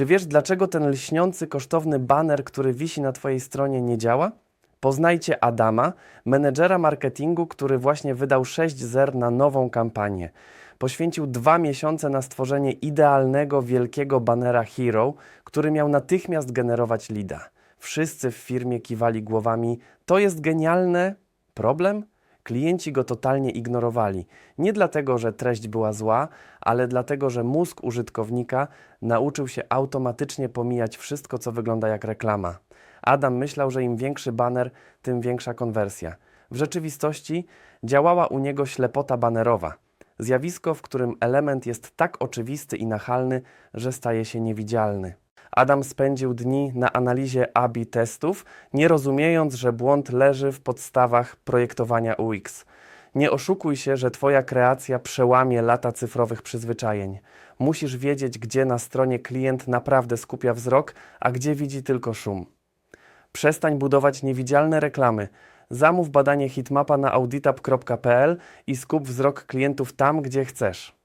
Czy wiesz, dlaczego ten lśniący, kosztowny baner, który wisi na Twojej stronie, nie działa? Poznajcie Adama, menedżera marketingu, który właśnie wydał 6 zer na nową kampanię. Poświęcił dwa miesiące na stworzenie idealnego, wielkiego banera Hero, który miał natychmiast generować lida. Wszyscy w firmie kiwali głowami: To jest genialne. Problem? Klienci go totalnie ignorowali. Nie dlatego, że treść była zła, ale dlatego, że mózg użytkownika nauczył się automatycznie pomijać wszystko, co wygląda jak reklama. Adam myślał, że im większy baner, tym większa konwersja. W rzeczywistości działała u niego ślepota banerowa. Zjawisko, w którym element jest tak oczywisty i nachalny, że staje się niewidzialny. Adam spędził dni na analizie A-B testów, nie rozumiejąc, że błąd leży w podstawach projektowania UX. Nie oszukuj się, że Twoja kreacja przełamie lata cyfrowych przyzwyczajeń. Musisz wiedzieć, gdzie na stronie klient naprawdę skupia wzrok, a gdzie widzi tylko szum. Przestań budować niewidzialne reklamy. Zamów badanie hitmapa na auditab.pl i skup wzrok klientów tam, gdzie chcesz.